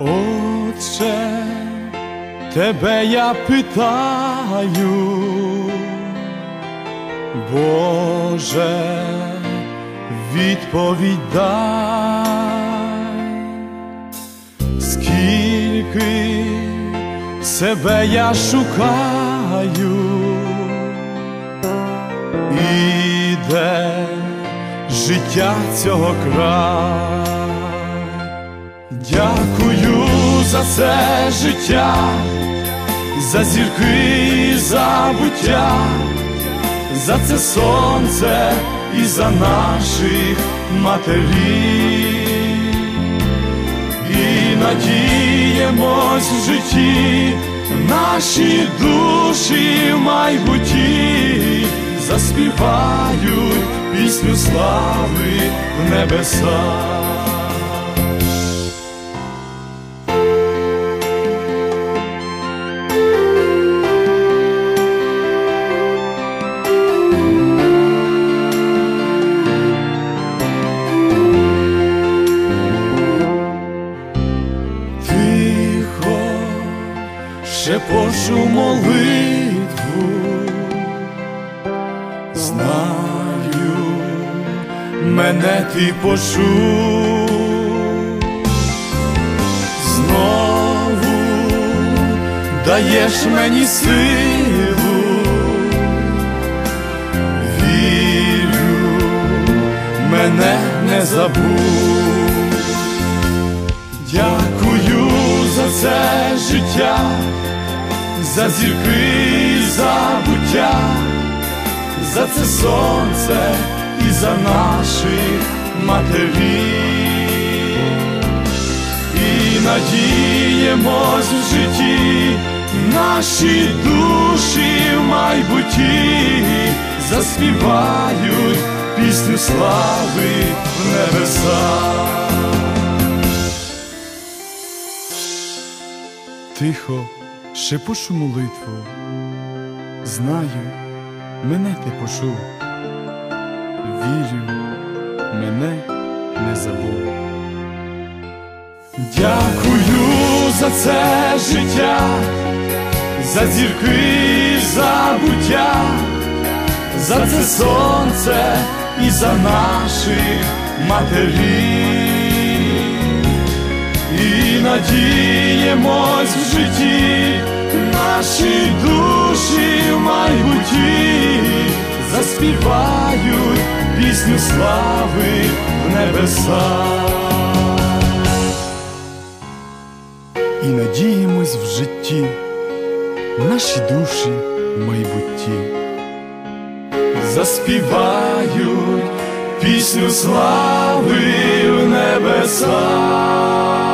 Отче, тебе я питаю, Боже, відповідь дай, скільки себе я шукаю, іде життя цього край. Дякую за це життя, за зірки, за буття, за це сонце і за наших матерів. І надіємось в житті, наші душі в майбутті заспівають пісню слави в небесах. Шепочу молитву, знаю, мене ти почув. Знову даєш мені силу, вірю, мене не забудь. Дякую за це життя, за зірки, за буття, за це сонце і за наших матерів. І надіємось в житті, наші душі в майбутті заспівають пісню слави в небесах. Тихо шепочу молитву, знаю, мене ти почув, вірю, мене не забув. Дякую за це життя, за зірки, за буття, за це сонце і за наших матерів і надіємось в житті, наші душі в майбутті заспівають пісню слави в небесах. І надіємось в житті, наші душі в майбутті заспівають пісню слави в небесах.